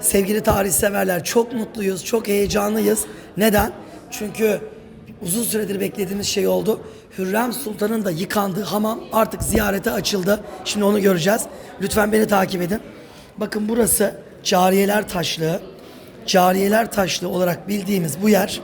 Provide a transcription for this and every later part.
Sevgili tarihseverler çok mutluyuz, çok heyecanlıyız. Neden? Çünkü uzun süredir beklediğimiz şey oldu. Hürrem Sultan'ın da yıkandığı hamam artık ziyarete açıldı. Şimdi onu göreceğiz. Lütfen beni takip edin. Bakın burası Cariyeler Taşlığı. Cariyeler Taşlığı olarak bildiğimiz bu yer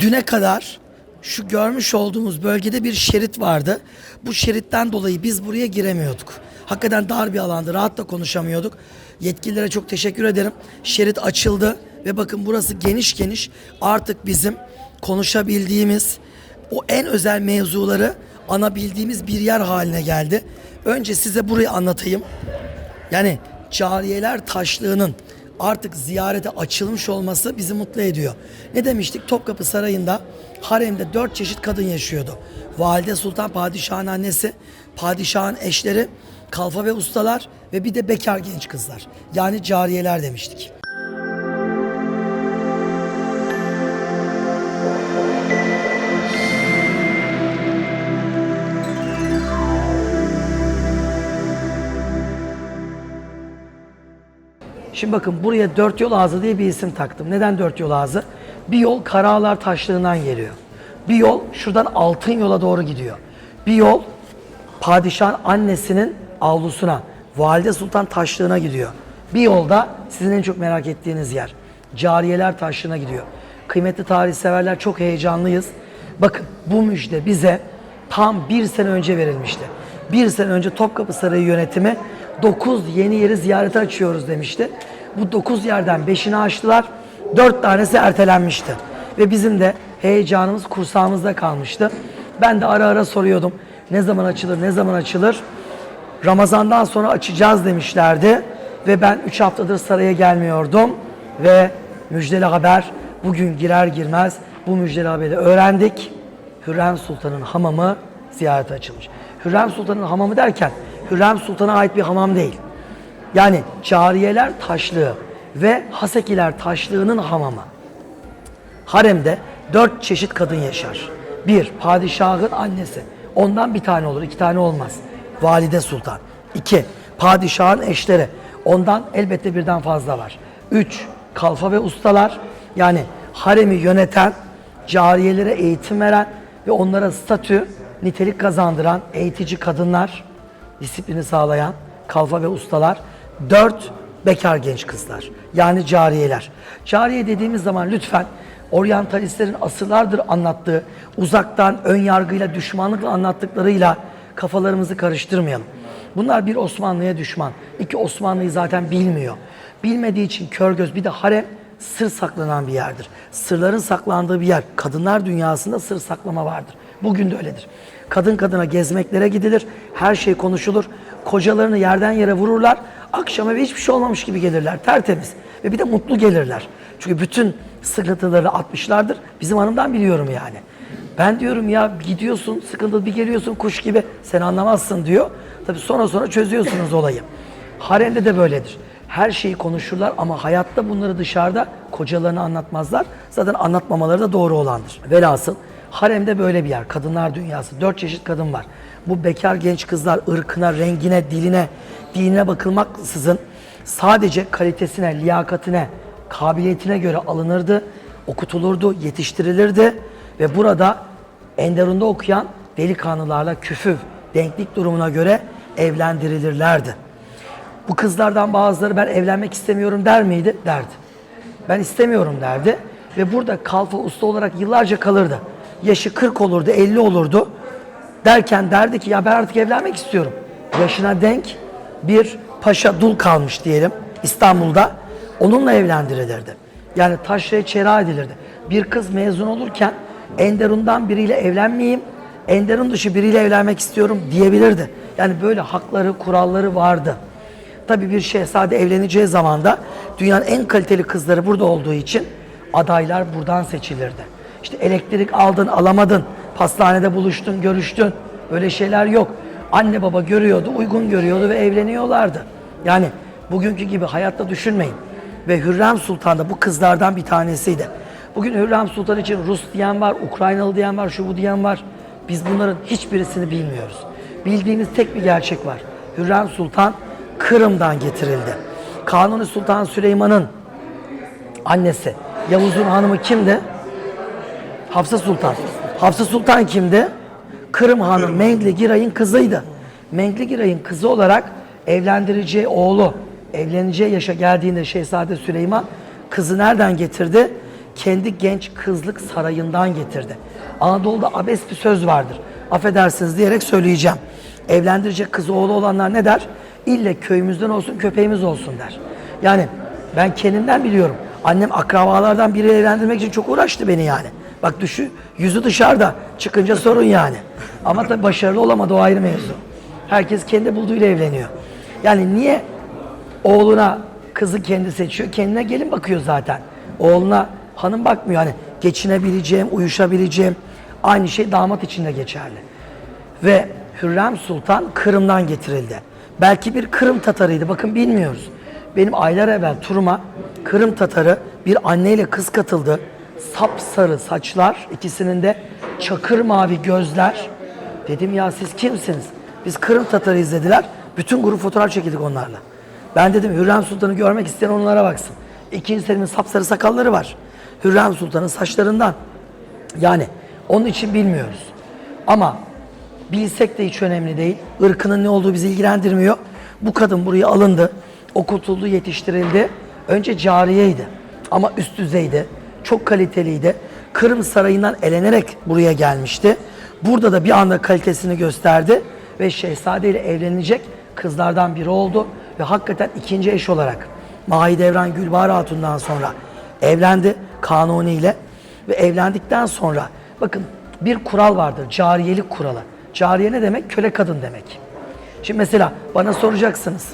düne kadar şu görmüş olduğumuz bölgede bir şerit vardı. Bu şeritten dolayı biz buraya giremiyorduk. Hakikaten dar bir alandı. Rahat da konuşamıyorduk. Yetkililere çok teşekkür ederim. Şerit açıldı ve bakın burası geniş geniş artık bizim konuşabildiğimiz o en özel mevzuları anabildiğimiz bir yer haline geldi. Önce size burayı anlatayım. Yani cariyeler taşlığının artık ziyarete açılmış olması bizi mutlu ediyor. Ne demiştik? Topkapı Sarayı'nda haremde dört çeşit kadın yaşıyordu. Valide Sultan padişahın annesi, padişahın eşleri, kalfa ve ustalar ve bir de bekar genç kızlar. Yani cariyeler demiştik. Şimdi bakın buraya dört yol ağzı diye bir isim taktım. Neden dört yol ağzı? Bir yol Karaağlar Taşlığı'ndan geliyor. Bir yol şuradan Altın Yol'a doğru gidiyor. Bir yol padişahın annesinin avlusuna, Valide Sultan Taşlığı'na gidiyor. Bir yolda sizin en çok merak ettiğiniz yer. Cariyeler Taşlığı'na gidiyor. Kıymetli tarih severler çok heyecanlıyız. Bakın bu müjde bize tam bir sene önce verilmişti. Bir sene önce Topkapı Sarayı yönetimi 9 yeni yeri ziyarete açıyoruz demişti. Bu 9 yerden 5'ini açtılar. 4 tanesi ertelenmişti. Ve bizim de heyecanımız kursağımızda kalmıştı. Ben de ara ara soruyordum. Ne zaman açılır, ne zaman açılır? Ramazandan sonra açacağız demişlerdi. Ve ben 3 haftadır saraya gelmiyordum. Ve müjdeli haber bugün girer girmez bu müjdeli haberi öğrendik. Hürrem Sultan'ın hamamı ziyarete açılmış. Hürrem Sultan'ın hamamı derken Hürrem Sultan'a ait bir hamam değil. Yani cariyeler taşlığı ve hasekiler taşlığının hamamı. Haremde dört çeşit kadın yaşar. Bir, padişahın annesi. Ondan bir tane olur, iki tane olmaz. Valide Sultan. İki, padişahın eşleri. Ondan elbette birden fazla var. Üç, kalfa ve ustalar. Yani haremi yöneten, cariyelere eğitim veren ve onlara statü, nitelik kazandıran eğitici kadınlar, disiplini sağlayan kalfa ve ustalar. Dört, bekar genç kızlar. Yani cariyeler. Cariye dediğimiz zaman lütfen oryantalistlerin asırlardır anlattığı, uzaktan ön yargıyla, düşmanlıkla anlattıklarıyla kafalarımızı karıştırmayalım. Bunlar bir Osmanlı'ya düşman. iki Osmanlı'yı zaten bilmiyor. Bilmediği için kör göz bir de harem sır saklanan bir yerdir. Sırların saklandığı bir yer. Kadınlar dünyasında sır saklama vardır. Bugün de öyledir. Kadın kadına gezmeklere gidilir. Her şey konuşulur. Kocalarını yerden yere vururlar. Akşama hiçbir şey olmamış gibi gelirler. Tertemiz. Ve bir de mutlu gelirler. Çünkü bütün sıkıntıları atmışlardır. Bizim hanımdan biliyorum yani. Ben diyorum ya gidiyorsun sıkıntılı bir geliyorsun kuş gibi sen anlamazsın diyor. Tabii sonra sonra çözüyorsunuz olayı. Haremde de böyledir. Her şeyi konuşurlar ama hayatta bunları dışarıda kocalarını anlatmazlar. Zaten anlatmamaları da doğru olandır. Velhasıl haremde böyle bir yer. Kadınlar dünyası. Dört çeşit kadın var. Bu bekar genç kızlar ırkına, rengine, diline, dinine bakılmaksızın sadece kalitesine, liyakatine, kabiliyetine göre alınırdı, okutulurdu, yetiştirilirdi ve burada Enderun'da okuyan delikanlılarla küfüv, denklik durumuna göre evlendirilirlerdi. Bu kızlardan bazıları ben evlenmek istemiyorum der miydi? Derdi. Ben istemiyorum derdi. Ve burada kalfa usta olarak yıllarca kalırdı. Yaşı 40 olurdu, 50 olurdu. Derken derdi ki ya ben artık evlenmek istiyorum. Yaşına denk bir paşa dul kalmış diyelim İstanbul'da. Onunla evlendirilirdi. Yani taşraya çera edilirdi. Bir kız mezun olurken Enderun'dan biriyle evlenmeyeyim, Enderun dışı biriyle evlenmek istiyorum diyebilirdi. Yani böyle hakları, kuralları vardı. Tabii bir şehzade evleneceği zaman da dünyanın en kaliteli kızları burada olduğu için adaylar buradan seçilirdi. İşte elektrik aldın, alamadın, pastanede buluştun, görüştün. Böyle şeyler yok. Anne baba görüyordu, uygun görüyordu ve evleniyorlardı. Yani bugünkü gibi hayatta düşünmeyin. Ve Hürrem Sultan da bu kızlardan bir tanesiydi. Bugün Hürrem Sultan için Rus diyen var, Ukraynalı diyen var, şu bu diyen var. Biz bunların hiçbirisini bilmiyoruz. Bildiğimiz tek bir gerçek var. Hürrem Sultan Kırım'dan getirildi. Kanuni Sultan Süleyman'ın annesi Yavuz'un hanımı kimdi? Hafsa Sultan. Hafsa Sultan kimdi? Kırım Hanı Mengli Giray'ın kızıydı. Mengli Giray'ın kızı olarak evlendireceği oğlu evleneceği yaşa geldiğinde Şehzade Süleyman kızı nereden getirdi? Kendi genç kızlık sarayından getirdi. Anadolu'da abes bir söz vardır. Affedersiniz diyerek söyleyeceğim. Evlendirecek kızı oğlu olanlar ne der? İlle köyümüzden olsun köpeğimiz olsun der. Yani ben kendimden biliyorum. Annem akrabalardan biri evlendirmek için çok uğraştı beni yani. Bak düşü, yüzü dışarıda. Çıkınca sorun yani. Ama tabii başarılı olamadı o ayrı mevzu. Herkes kendi bulduğuyla evleniyor. Yani niye oğluna kızı kendi seçiyor? Kendine gelin bakıyor zaten. Oğluna hanım bakmıyor. Hani geçinebileceğim, uyuşabileceğim. Aynı şey damat için de geçerli. Ve Hürrem Sultan Kırım'dan getirildi. Belki bir Kırım Tatarıydı. Bakın bilmiyoruz. Benim aylar evvel turuma Kırım Tatarı bir anneyle kız katıldı. Sapsarı saçlar, ikisinin de çakır mavi gözler. Dedim ya siz kimsiniz? Biz Kırım Tatarı izlediler. Bütün grup fotoğraf çekildik onlarla. Ben dedim Hürrem Sultan'ı görmek isteyen onlara baksın. İkinci Selim'in sapsarı sakalları var. Hürrem Sultan'ın saçlarından. Yani onun için bilmiyoruz. Ama bilsek de hiç önemli değil. Irkının ne olduğu bizi ilgilendirmiyor. Bu kadın buraya alındı, okutuldu, yetiştirildi. Önce cariyeydi ama üst düzeydi, çok kaliteliydi. Kırım Sarayı'ndan elenerek buraya gelmişti. Burada da bir anda kalitesini gösterdi ve şehzade ile evlenecek kızlardan biri oldu. Ve hakikaten ikinci eş olarak Mahidevran Gülbahar Hatun'dan sonra evlendi Kanuni ile ve evlendikten sonra bakın bir kural vardır cariyelik kuralı. Cariye ne demek? Köle kadın demek. Şimdi mesela bana soracaksınız.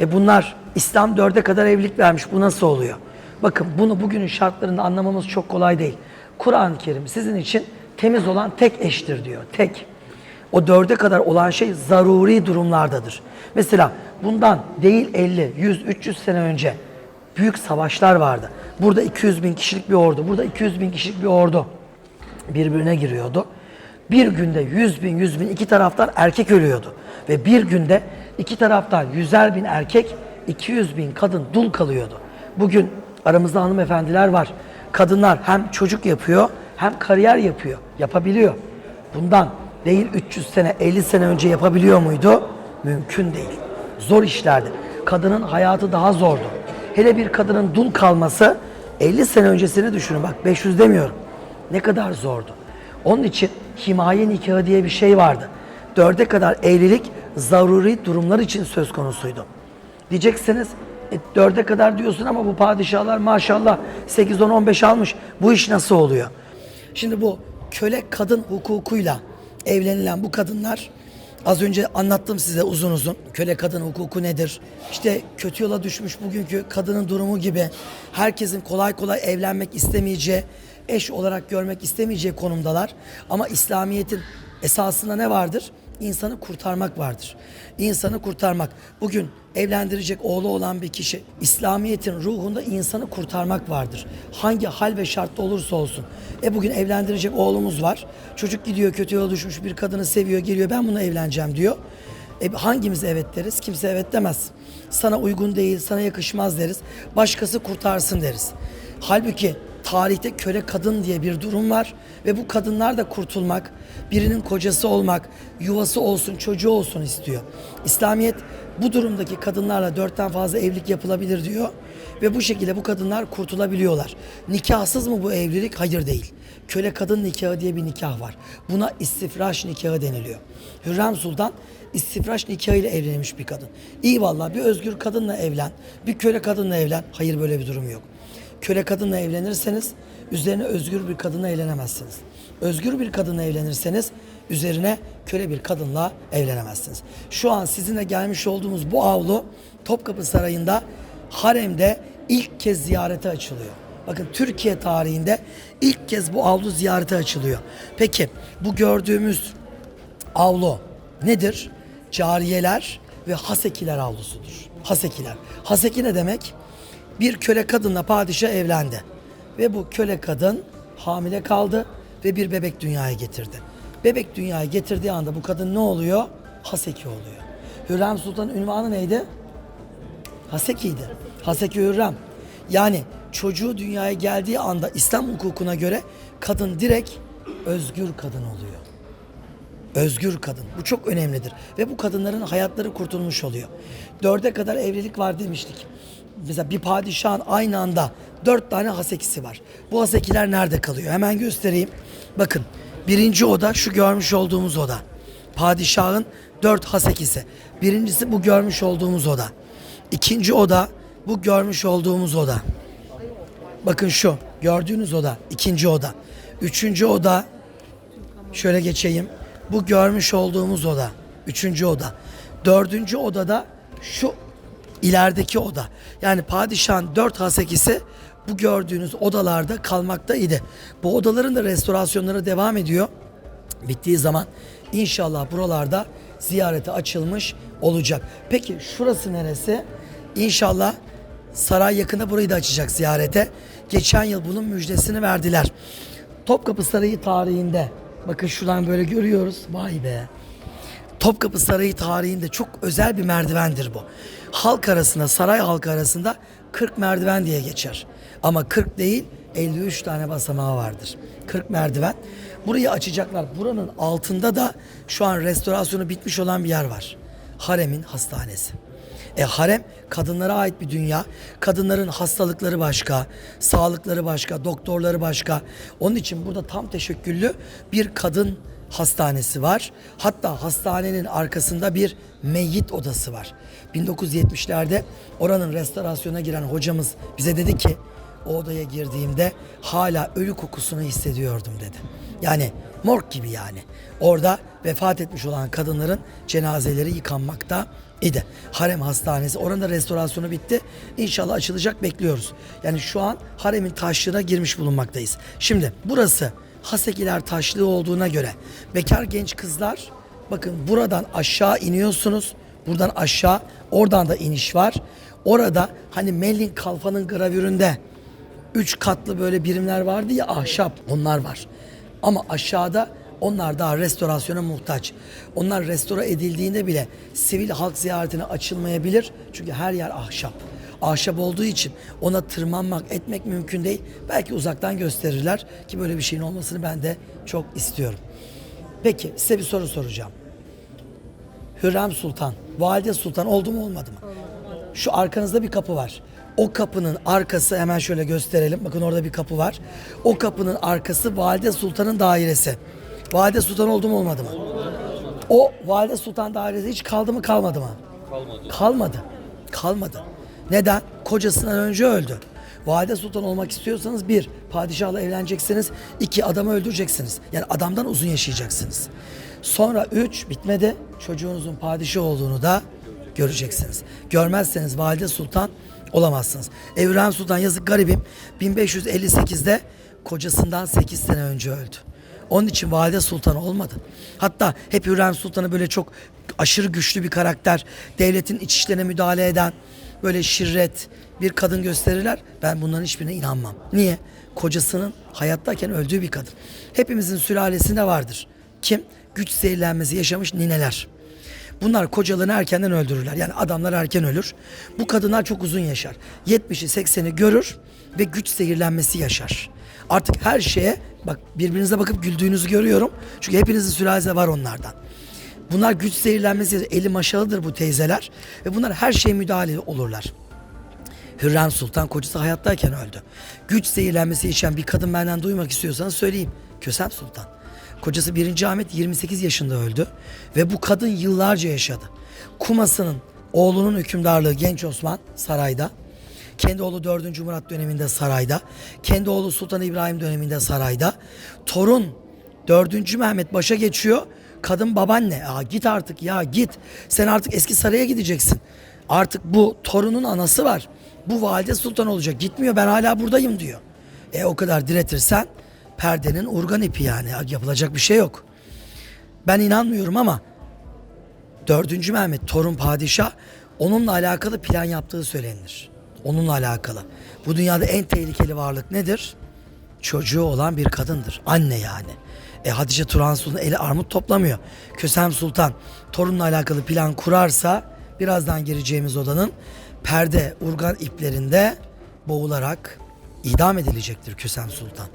E bunlar İslam dörde kadar evlilik vermiş. Bu nasıl oluyor? Bakın bunu bugünün şartlarında anlamamız çok kolay değil. Kur'an-ı Kerim sizin için temiz olan tek eştir diyor. Tek. O dörde kadar olan şey zaruri durumlardadır. Mesela bundan değil 50, 100, 300 sene önce büyük savaşlar vardı. Burada 200 bin kişilik bir ordu, burada 200 bin kişilik bir ordu birbirine giriyordu. Bir günde 100 bin, 100 bin iki taraftan erkek ölüyordu. Ve bir günde iki taraftan 100'er bin erkek, 200 bin kadın dul kalıyordu. Bugün aramızda hanımefendiler var. Kadınlar hem çocuk yapıyor hem kariyer yapıyor. Yapabiliyor. Bundan değil 300 sene, 50 sene önce yapabiliyor muydu? Mümkün değil. Zor işlerdi. Kadının hayatı daha zordu. Hele bir kadının dul kalması 50 sene öncesini düşünün. Bak 500 demiyorum. Ne kadar zordu. Onun için himaye nikahı diye bir şey vardı. Dörde kadar evlilik zaruri durumlar için söz konusuydu. Diyeceksiniz e, dörde kadar diyorsun ama bu padişahlar maşallah 8, 10, 15 almış. Bu iş nasıl oluyor? Şimdi bu köle kadın hukukuyla evlenilen bu kadınlar az önce anlattım size uzun uzun. Köle kadın hukuku nedir? İşte kötü yola düşmüş bugünkü kadının durumu gibi herkesin kolay kolay evlenmek istemeyeceği, eş olarak görmek istemeyeceği konumdalar. Ama İslamiyet'in esasında ne vardır? İnsanı kurtarmak vardır. İnsanı kurtarmak. Bugün evlendirecek oğlu olan bir kişi İslamiyet'in ruhunda insanı kurtarmak vardır. Hangi hal ve şartta olursa olsun. E bugün evlendirecek oğlumuz var. Çocuk gidiyor kötü yola düşmüş bir kadını seviyor geliyor ben bununla evleneceğim diyor. E hangimiz evet deriz? Kimse evet demez. Sana uygun değil, sana yakışmaz deriz. Başkası kurtarsın deriz. Halbuki tarihte köle kadın diye bir durum var ve bu kadınlar da kurtulmak, birinin kocası olmak, yuvası olsun, çocuğu olsun istiyor. İslamiyet bu durumdaki kadınlarla dörtten fazla evlilik yapılabilir diyor ve bu şekilde bu kadınlar kurtulabiliyorlar. Nikahsız mı bu evlilik? Hayır değil. Köle kadın nikahı diye bir nikah var. Buna istifraş nikahı deniliyor. Hürrem Sultan istifraş nikahıyla evlenmiş bir kadın. İyi vallahi bir özgür kadınla evlen, bir köle kadınla evlen. Hayır böyle bir durum yok. Köle kadınla evlenirseniz üzerine özgür bir kadınla evlenemezsiniz. Özgür bir kadınla evlenirseniz üzerine köle bir kadınla evlenemezsiniz. Şu an sizinle gelmiş olduğumuz bu avlu Topkapı Sarayı'nda haremde ilk kez ziyarete açılıyor. Bakın Türkiye tarihinde ilk kez bu avlu ziyarete açılıyor. Peki bu gördüğümüz avlu nedir? Cariyeler ve hasekiler avlusudur. Hasekiler. Haseki ne demek? Bir köle kadınla padişah evlendi. Ve bu köle kadın hamile kaldı ve bir bebek dünyaya getirdi. Bebek dünyaya getirdiği anda bu kadın ne oluyor? Haseki oluyor. Hürrem Sultan'ın ünvanı neydi? Haseki'ydi. Haseki Hürrem. Yani çocuğu dünyaya geldiği anda İslam hukukuna göre kadın direkt özgür kadın oluyor. Özgür kadın. Bu çok önemlidir. Ve bu kadınların hayatları kurtulmuş oluyor. Dörde kadar evlilik var demiştik. Mesela bir padişahın aynı anda dört tane hasekisi var. Bu hasekiler nerede kalıyor? Hemen göstereyim. Bakın birinci oda şu görmüş olduğumuz oda. Padişahın dört hasekisi. Birincisi bu görmüş olduğumuz oda. İkinci oda bu görmüş olduğumuz oda. Bakın şu gördüğünüz oda. ikinci oda. Üçüncü oda Şöyle geçeyim. Bu görmüş olduğumuz oda. Üçüncü oda. Dördüncü odada şu ilerideki oda. Yani padişahın dört hasekisi bu gördüğünüz odalarda kalmaktaydı. Bu odaların da restorasyonları devam ediyor. Bittiği zaman inşallah buralarda ziyarete açılmış olacak. Peki şurası neresi? İnşallah saray yakında burayı da açacak ziyarete. Geçen yıl bunun müjdesini verdiler. Topkapı Sarayı tarihinde bakın şuradan böyle görüyoruz. Vay be. Topkapı Sarayı tarihinde çok özel bir merdivendir bu. Halk arasında, saray halkı arasında 40 merdiven diye geçer. Ama 40 değil 53 tane basamağı vardır. 40 merdiven. Burayı açacaklar. Buranın altında da şu an restorasyonu bitmiş olan bir yer var. Harem'in hastanesi. E harem kadınlara ait bir dünya. Kadınların hastalıkları başka, sağlıkları başka, doktorları başka. Onun için burada tam teşekküllü bir kadın hastanesi var. Hatta hastanenin arkasında bir meyyit odası var. 1970'lerde oranın restorasyona giren hocamız bize dedi ki o odaya girdiğimde hala ölü kokusunu hissediyordum dedi. Yani morg gibi yani. Orada vefat etmiş olan kadınların cenazeleri yıkanmakta idi. Harem Hastanesi. Oranın da restorasyonu bitti. İnşallah açılacak bekliyoruz. Yani şu an haremin taşlığına girmiş bulunmaktayız. Şimdi burası Hasekiler taşlığı olduğuna göre bekar genç kızlar bakın buradan aşağı iniyorsunuz. Buradan aşağı oradan da iniş var. Orada hani Mellin Kalfa'nın gravüründe üç katlı böyle birimler vardı ya ahşap onlar var. Ama aşağıda onlar daha restorasyona muhtaç. Onlar restore edildiğinde bile sivil halk ziyaretine açılmayabilir. Çünkü her yer ahşap. Ahşap olduğu için ona tırmanmak, etmek mümkün değil. Belki uzaktan gösterirler ki böyle bir şeyin olmasını ben de çok istiyorum. Peki size bir soru soracağım. Hürrem Sultan, Valide Sultan oldu mu olmadı mı? Şu arkanızda bir kapı var. O kapının arkası hemen şöyle gösterelim. Bakın orada bir kapı var. O kapının arkası Valide Sultan'ın dairesi. Valide Sultan oldu mu olmadı mı? O Valide Sultan dairesi hiç kaldı mı kalmadı mı? Kalmadı. Kalmadı. Kalmadı. Neden? Kocasından önce öldü. Valide Sultan olmak istiyorsanız bir, padişahla evleneceksiniz. iki adamı öldüreceksiniz. Yani adamdan uzun yaşayacaksınız. Sonra üç, bitmedi. Çocuğunuzun padişah olduğunu da göreceksiniz. Görmezseniz Valide Sultan olamazsınız. Evren Sultan yazık garibim 1558'de kocasından 8 sene önce öldü. Onun için Valide Sultan olmadı. Hatta hep Hürrem Sultan'ı böyle çok aşırı güçlü bir karakter, devletin iç işlerine müdahale eden, böyle şirret bir kadın gösterirler. Ben bunların hiçbirine inanmam. Niye? Kocasının hayattayken öldüğü bir kadın. Hepimizin sülalesinde vardır. Kim? Güç zehirlenmesi yaşamış nineler. Bunlar kocalarını erkenden öldürürler. Yani adamlar erken ölür. Bu kadınlar çok uzun yaşar. 70'i 80'i görür ve güç zehirlenmesi yaşar. Artık her şeye bak birbirinize bakıp güldüğünüzü görüyorum. Çünkü hepinizin sülalesi var onlardan. Bunlar güç zehirlenmesi eli maşalıdır bu teyzeler ve bunlar her şeye müdahale olurlar. Hürrem Sultan kocası hayattayken öldü. Güç zehirlenmesi yaşayan bir kadın benden duymak istiyorsanız söyleyeyim. Kösem Sultan. Kocası 1. Ahmet 28 yaşında öldü ve bu kadın yıllarca yaşadı. Kuması'nın oğlunun hükümdarlığı Genç Osman sarayda. Kendi oğlu 4. Murat döneminde sarayda. Kendi oğlu Sultan İbrahim döneminde sarayda. Torun 4. Mehmet başa geçiyor. Kadın babaanne ya git artık ya git. Sen artık eski saraya gideceksin. Artık bu torunun anası var. Bu valide sultan olacak. Gitmiyor ben hala buradayım diyor. E o kadar diretirsen perdenin urgan ipi yani. Yapılacak bir şey yok. Ben inanmıyorum ama 4. Mehmet torun padişah onunla alakalı plan yaptığı söylenir. Onunla alakalı. Bu dünyada en tehlikeli varlık nedir? Çocuğu olan bir kadındır. Anne yani. E Hatice Turan Sultan eli armut toplamıyor. Kösem Sultan torunla alakalı plan kurarsa birazdan gireceğimiz odanın perde urgan iplerinde boğularak idam edilecektir Kösem Sultan.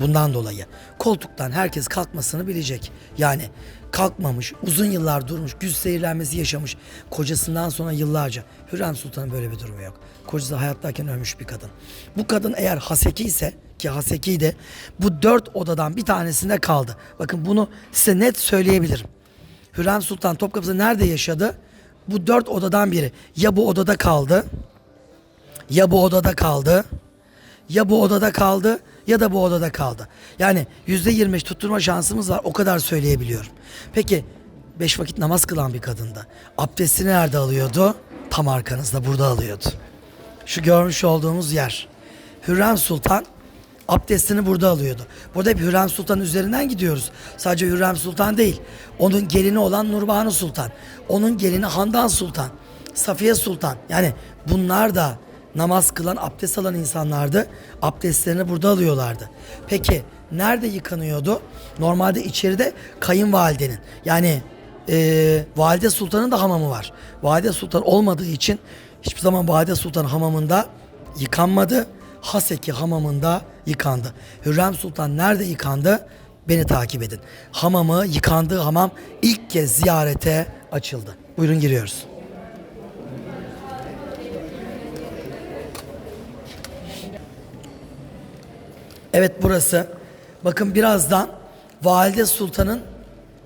Bundan dolayı koltuktan herkes kalkmasını bilecek. Yani kalkmamış, uzun yıllar durmuş, güç zehirlenmesi yaşamış. Kocasından sonra yıllarca. Hürrem Sultan'ın böyle bir durumu yok. Kocası hayattayken ölmüş bir kadın. Bu kadın eğer Haseki ise ki Haseki de bu dört odadan bir tanesinde kaldı. Bakın bunu size net söyleyebilirim. Hürrem Sultan Topkapı'da nerede yaşadı? Bu dört odadan biri. Ya bu odada kaldı, ya bu odada kaldı, ya bu odada kaldı ya da bu odada kaldı. Yani yüzde yirmi tutturma şansımız var. O kadar söyleyebiliyorum. Peki beş vakit namaz kılan bir kadında abdestini nerede alıyordu? Tam arkanızda burada alıyordu. Şu görmüş olduğumuz yer. Hürrem Sultan abdestini burada alıyordu. Burada hep Hürrem Sultan üzerinden gidiyoruz. Sadece Hürrem Sultan değil. Onun gelini olan Nurbanu Sultan. Onun gelini Handan Sultan. Safiye Sultan. Yani bunlar da namaz kılan, abdest alan insanlardı. Abdestlerini burada alıyorlardı. Peki nerede yıkanıyordu? Normalde içeride kayınvalidenin yani eee Valide Sultan'ın da hamamı var. Valide Sultan olmadığı için hiçbir zaman Valide Sultan hamamında yıkanmadı. Haseki hamamında yıkandı. Hürrem Sultan nerede yıkandı? Beni takip edin. Hamamı, yıkandığı hamam ilk kez ziyarete açıldı. Buyurun giriyoruz. Evet burası. Bakın birazdan Valide Sultan'ın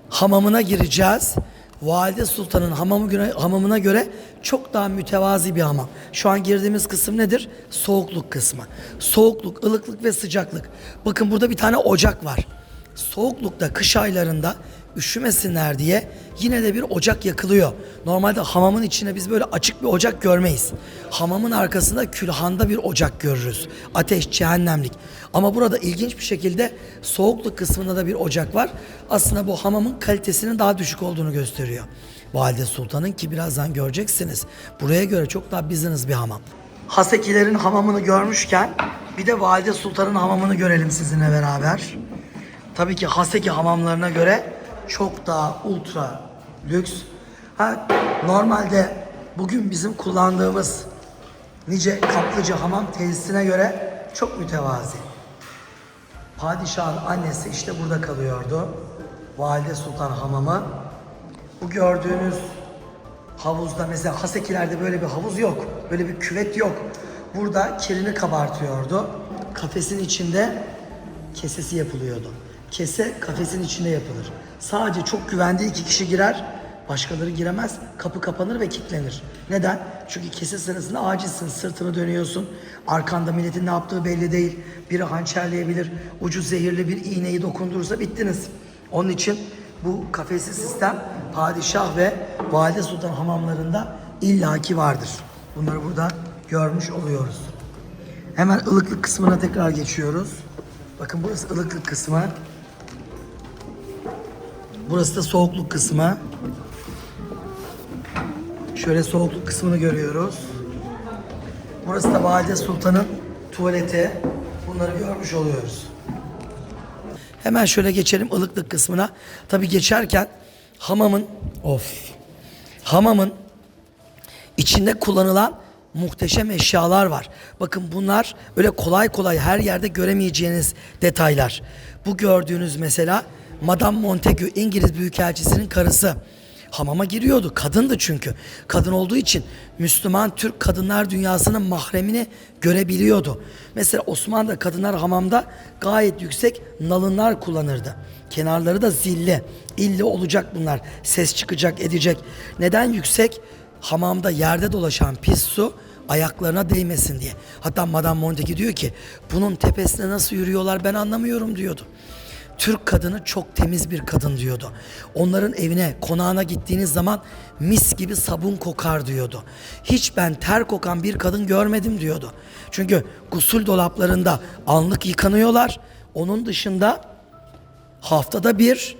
hamamına gireceğiz. Valide Sultan'ın hamamı göre, hamamına göre çok daha mütevazi bir hamam. Şu an girdiğimiz kısım nedir? Soğukluk kısmı. Soğukluk, ılıklık ve sıcaklık. Bakın burada bir tane ocak var. Soğuklukta kış aylarında üşümesinler diye yine de bir ocak yakılıyor. Normalde hamamın içine biz böyle açık bir ocak görmeyiz. Hamamın arkasında külhanda bir ocak görürüz. Ateş, cehennemlik. Ama burada ilginç bir şekilde soğukluk kısmında da bir ocak var. Aslında bu hamamın kalitesinin daha düşük olduğunu gösteriyor. Valide Sultan'ın ki birazdan göreceksiniz. Buraya göre çok daha business bir hamam. Hasekilerin hamamını görmüşken bir de Valide Sultan'ın hamamını görelim sizinle beraber. Tabii ki Haseki hamamlarına göre çok daha ultra lüks. Ha, normalde bugün bizim kullandığımız nice kaplıca hamam tesisine göre çok mütevazi. Padişahın annesi işte burada kalıyordu. Valide Sultan Hamamı. Bu gördüğünüz havuzda mesela Hasekilerde böyle bir havuz yok. Böyle bir küvet yok. Burada kirini kabartıyordu. Kafesin içinde kesesi yapılıyordu. Kese kafesin içinde yapılır. Sadece çok güvendiği iki kişi girer. Başkaları giremez. Kapı kapanır ve kilitlenir. Neden? Çünkü kese sırasında acilsin. Sırtını dönüyorsun. Arkanda milletin ne yaptığı belli değil. Biri hançerleyebilir. Ucu zehirli bir iğneyi dokundurursa bittiniz. Onun için bu kafesli sistem padişah ve valide sultan hamamlarında illaki vardır. Bunları burada görmüş oluyoruz. Hemen ılıklık kısmına tekrar geçiyoruz. Bakın burası ılıklık kısmı. Burası da soğukluk kısmı. Şöyle soğukluk kısmını görüyoruz. Burası da Valide Sultan'ın tuvaleti. Bunları görmüş oluyoruz. Hemen şöyle geçelim ılıklık kısmına. Tabii geçerken hamamın of hamamın içinde kullanılan muhteşem eşyalar var. Bakın bunlar öyle kolay kolay her yerde göremeyeceğiniz detaylar. Bu gördüğünüz mesela Madame Montagu İngiliz Büyükelçisi'nin karısı. Hamama giriyordu. Kadındı çünkü. Kadın olduğu için Müslüman Türk kadınlar dünyasının mahremini görebiliyordu. Mesela Osmanlı'da kadınlar hamamda gayet yüksek nalınlar kullanırdı. Kenarları da zilli. İlli olacak bunlar. Ses çıkacak, edecek. Neden yüksek? Hamamda yerde dolaşan pis su ayaklarına değmesin diye. Hatta Madame Montagu diyor ki bunun tepesine nasıl yürüyorlar ben anlamıyorum diyordu. Türk kadını çok temiz bir kadın diyordu. Onların evine, konağına gittiğiniz zaman mis gibi sabun kokar diyordu. Hiç ben ter kokan bir kadın görmedim diyordu. Çünkü gusül dolaplarında anlık yıkanıyorlar. Onun dışında haftada bir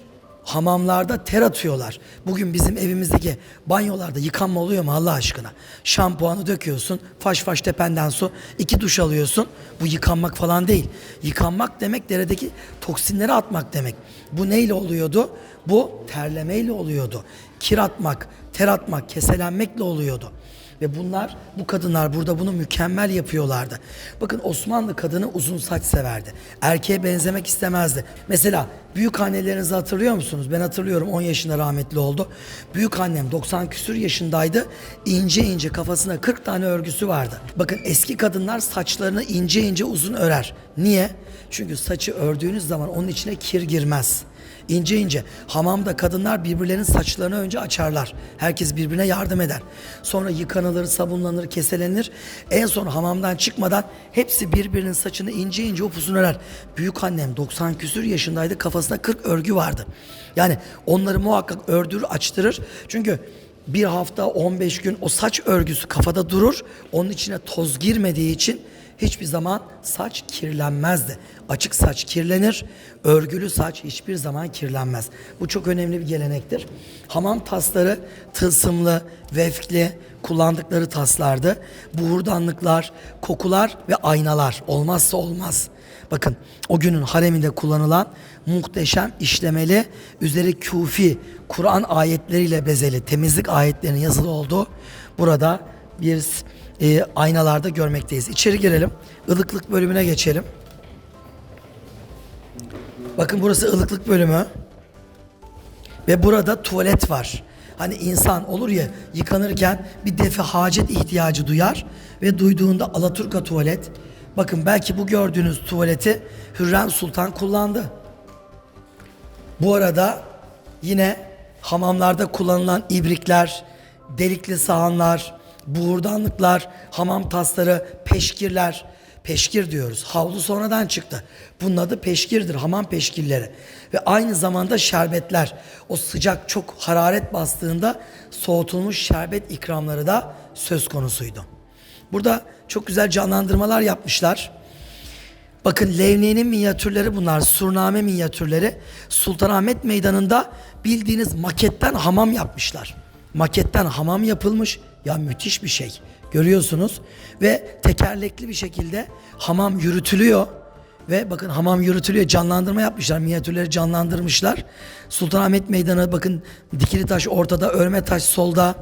hamamlarda ter atıyorlar. Bugün bizim evimizdeki banyolarda yıkanma oluyor mu Allah aşkına? Şampuanı döküyorsun, faş faş tependen su, iki duş alıyorsun. Bu yıkanmak falan değil. Yıkanmak demek deredeki toksinleri atmak demek. Bu neyle oluyordu? Bu terlemeyle oluyordu. Kir atmak, ter atmak, keselenmekle oluyordu. Ve bunlar, bu kadınlar burada bunu mükemmel yapıyorlardı. Bakın Osmanlı kadını uzun saç severdi. Erkeğe benzemek istemezdi. Mesela büyük annelerinizi hatırlıyor musunuz? Ben hatırlıyorum 10 yaşında rahmetli oldu. Büyük annem 90 küsür yaşındaydı. İnce ince kafasına 40 tane örgüsü vardı. Bakın eski kadınlar saçlarını ince ince uzun örer. Niye? Çünkü saçı ördüğünüz zaman onun içine kir girmez. İnce ince. Hamamda kadınlar birbirlerinin saçlarını önce açarlar. Herkes birbirine yardım eder. Sonra yıkanılır, sabunlanır, keselenir. En son hamamdan çıkmadan hepsi birbirinin saçını ince ince örer. Büyük annem 90 küsür yaşındaydı. Kafasında 40 örgü vardı. Yani onları muhakkak ördürür, açtırır. Çünkü bir hafta 15 gün o saç örgüsü kafada durur. Onun içine toz girmediği için hiçbir zaman saç kirlenmezdi. Açık saç kirlenir, örgülü saç hiçbir zaman kirlenmez. Bu çok önemli bir gelenektir. Hamam tasları tılsımlı, vefkli kullandıkları taslardı. Buhurdanlıklar, kokular ve aynalar olmazsa olmaz. Bakın o günün hareminde kullanılan muhteşem işlemeli, üzeri küfi, Kur'an ayetleriyle bezeli, temizlik ayetlerinin yazılı olduğu burada bir e, aynalarda görmekteyiz. İçeri girelim. Ilıklık bölümüne geçelim. Bakın burası ılıklık bölümü. Ve burada tuvalet var. Hani insan olur ya yıkanırken bir defa hacet ihtiyacı duyar ve duyduğunda Alaturka tuvalet. Bakın belki bu gördüğünüz tuvaleti Hürrem Sultan kullandı. Bu arada yine hamamlarda kullanılan ibrikler, delikli sahanlar, buğurdanlıklar, hamam tasları, peşkirler. Peşkir diyoruz. Havlu sonradan çıktı. Bunun adı peşkirdir, hamam peşkirleri. Ve aynı zamanda şerbetler. O sıcak çok hararet bastığında soğutulmuş şerbet ikramları da söz konusuydu. Burada çok güzel canlandırmalar yapmışlar. Bakın Levni'nin minyatürleri bunlar. Surname minyatürleri. Sultanahmet Meydanı'nda bildiğiniz maketten hamam yapmışlar. Maketten hamam yapılmış. Ya müthiş bir şey. Görüyorsunuz. Ve tekerlekli bir şekilde hamam yürütülüyor. Ve bakın hamam yürütülüyor. Canlandırma yapmışlar. Minyatürleri canlandırmışlar. Sultanahmet Meydanı bakın dikili taş ortada, örme taş solda.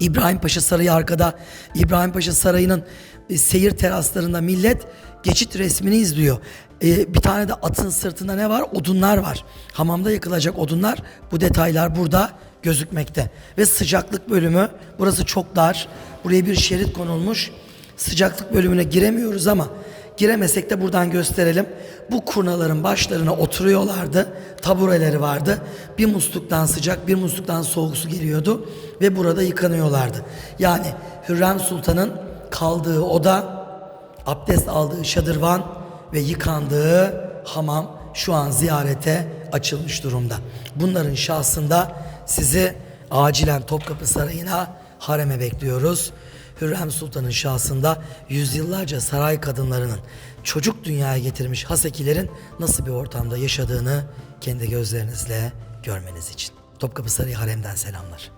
İbrahim Paşa Sarayı arkada. İbrahim Paşa Sarayı'nın e, seyir teraslarında millet geçit resmini izliyor. E, bir tane de atın sırtında ne var? Odunlar var. Hamamda yakılacak odunlar. Bu detaylar burada gözükmekte. Ve sıcaklık bölümü burası çok dar. Buraya bir şerit konulmuş. Sıcaklık bölümüne giremiyoruz ama giremesek de buradan gösterelim. Bu kurnaların başlarına oturuyorlardı. Tabureleri vardı. Bir musluktan sıcak, bir musluktan soğuk su geliyordu ve burada yıkanıyorlardı. Yani Hürrem Sultan'ın kaldığı oda, abdest aldığı şadırvan ve yıkandığı hamam şu an ziyarete açılmış durumda. Bunların şahsında sizi acilen Topkapı Sarayı'na hareme bekliyoruz. Hürrem Sultan'ın şahsında yüzyıllarca saray kadınlarının çocuk dünyaya getirmiş hasekilerin nasıl bir ortamda yaşadığını kendi gözlerinizle görmeniz için. Topkapı Sarayı Harem'den selamlar.